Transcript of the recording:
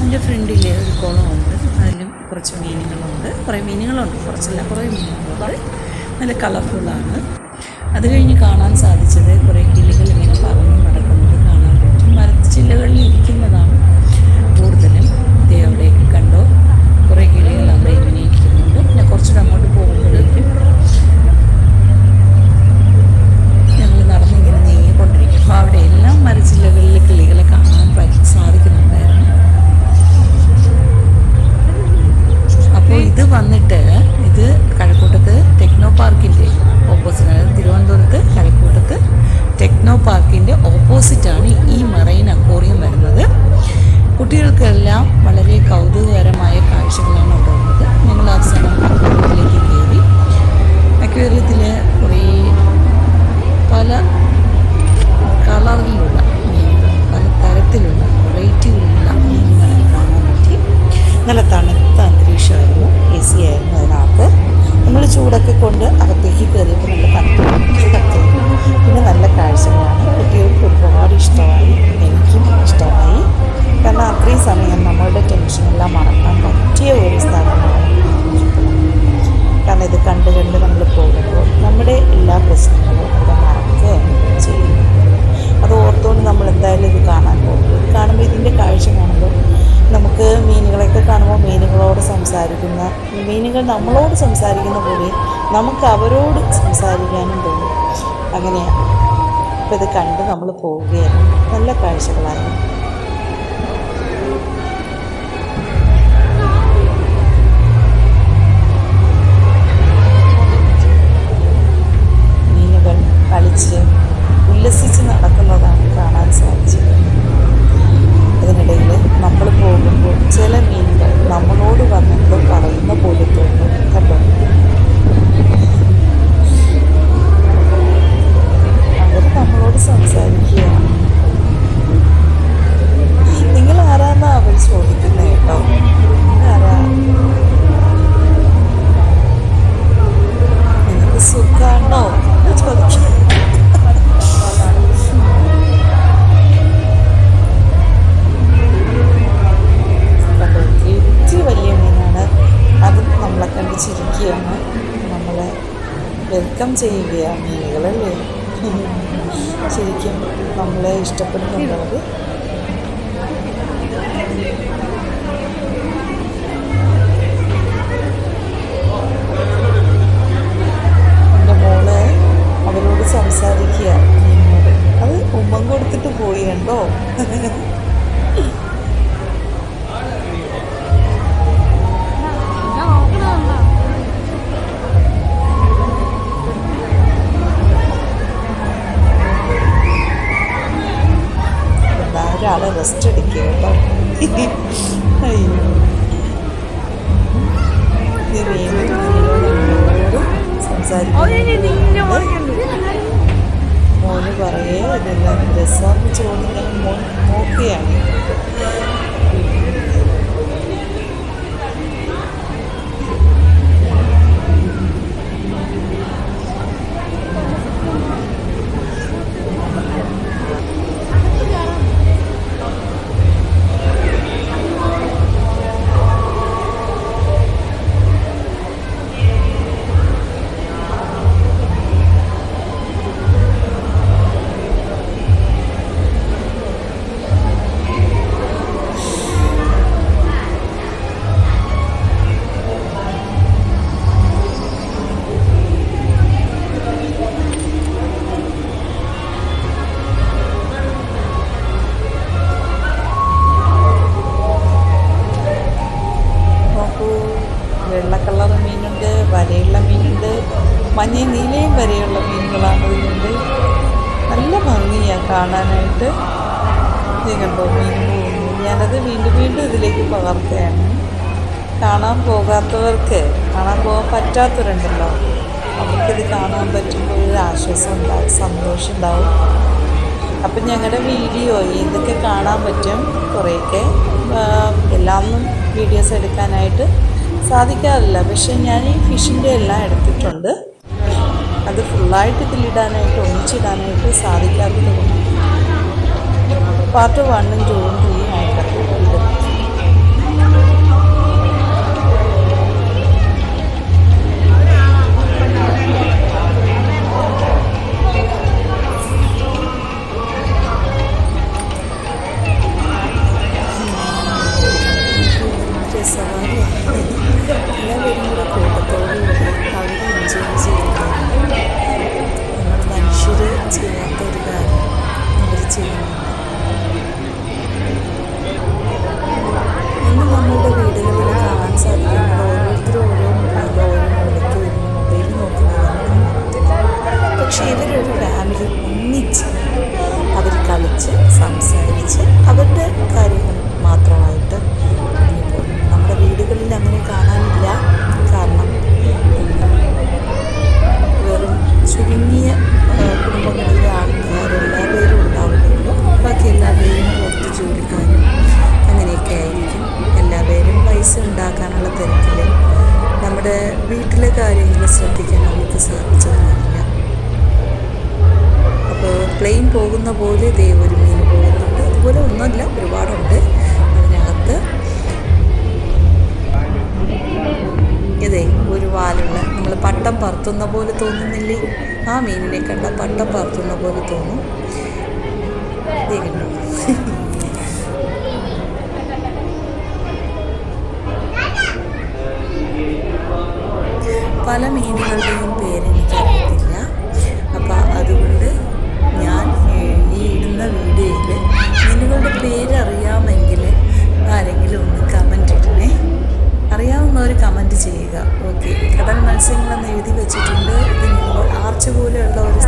അതിന്റെ ഫ്രണ്ടിൽ ഒരു കുളമുണ്ട്. അതിലും കുറച്ച് മീനുകളുണ്ട്. കുറേ മീനുകളുണ്ട്. കുറച്ചല്ല കുറേ മീനുകളുണ്ട്. നല്ല കളർഫുള്ളാണ്. അത് കഴിഞ്ഞ് കാണാൻ സാധിച്ചത് കുറേ കിളികൾ ഇങ്ങനെ പറന്ന് നടക്കുന്നത് കാണാൻ പറ്റും. മരച്ചില്ലകളിൽ ഇരിക്കുന്നതാണ് കൂടുതലും. ദേ കുട്ടികൾക്കെല്ലാം വളരെ കൗതുകകരമായ കാഴ്ചകളാണ് അവിടെ ഉള്ളത്. ഞങ്ങൾ അവസാനം അക്വേറിയത്തിലേക്ക് കയറി. അക്വേറിയത്തിൽ കുറേ പല കളറിലുള്ള മീനുകൾ പല തരത്തിലുള്ള വെറൈറ്റികളുള്ള മീനുകളെ കാണാൻ പറ്റി. നല്ല തണുത്ത അന്തരീക്ഷമായിരുന്നു. എ സി ആയിരുന്നു അതിനകത്ത്. നമ്മൾ ചൂടൊക്കെ കൊണ്ട് അകത്തേക്ക് കയറിയപ്പോൾ നല്ല തണുപ്പ് പിന്നെ നല്ല കാഴ്ചകളാണ്. കുട്ടികൾക്ക് ഒരുപാട് ഇഷ്ടമായി നമ്മളോട് സംസാരിക്കുന്ന പോലെ നമുക്ക് അവരോട് സംസാരിക്കാനും തോന്നും. അങ്ങനെയാണ് അപ്പോൾ ഇത് കണ്ട് നമ്മൾ പോവുകയായിരുന്നു. നല്ല കാഴ്ചകളായിരുന്നു. കണ്ട് നമ്മളെ വെൽക്കം ചെയ്യുകയാണ് മീനുകളല്ലേ? ശരിക്കും നമ്മളെ ഇഷ്ടപ്പെടുന്നുണ്ടോ റെസ്റ്റ് എടുക്കുക കേട്ടോ. അയ്യോ. മോന് പറയേ ഇതെല്ലാം രസമെന്ന് ചോദിക്കാൻ മോൻ നോക്കുകയാണ് കാണാനായിട്ട് ഇത് കണ്ടോ മീൻ പോകുന്നു. ഞാനത് വീണ്ടും വീണ്ടും ഇതിലേക്ക് പകർത്തുകയാണ്. കാണാൻ പോകാത്തവർക്ക് കാണാൻ പോകാൻ പറ്റാത്തവരുണ്ടല്ലോ അവർക്കിത് കാണാൻ പറ്റുമ്പോൾ ഒരു ആശ്വാസം ഉണ്ടാവും സന്തോഷം ഉണ്ടാവും. അപ്പം ഞങ്ങളുടെ വീഡിയോ ഇതൊക്കെ കാണാൻ പറ്റും കുറേയൊക്കെ. എല്ലാമൊന്നും വീഡിയോസ് എടുക്കാനായിട്ട് സാധിക്കാറില്ല. പക്ഷെ ഞാൻ ഈ ഫിഷിന്റെ എല്ലാം എടുത്തിട്ടുണ്ട്. ഫുള്ളായിട്ട് ഇതിലിടാനായിട്ട് ഒന്നിച്ചിടാനായിട്ട് സാധിക്കാത്തത് കൊണ്ട് പാർട്ട് വണ്ണും ടൂവും നമ്മുടെ വീട്ടിലെ കാര്യങ്ങൾ ശ്രദ്ധിക്കാൻ നമുക്ക് സാധിച്ചതൊന്നുമില്ല അപ്പോൾ പ്ലെയിൻ പോകുന്ന പോലെ ദേ ഒരു മീൻ പോകുന്നുണ്ട്. അതുപോലെ ഒന്നുമില്ല ഒരുപാടുണ്ട്. അതിനകത്ത് ഇതേ ഒരു വാലുള്ള നമ്മൾ പട്ടം പറത്തുന്ന പോലെ തോന്നുന്നില്ലേ? ആ മീനിനെ കണ്ട പട്ടം പറത്തുന്ന പോലെ തോന്നും. ഇതേ കണ്ടോ? ഓക്കെ എഴുതി വെച്ചിട്ടുണ്ട്. ആർച്ച് പോലെയുള്ള ഒരു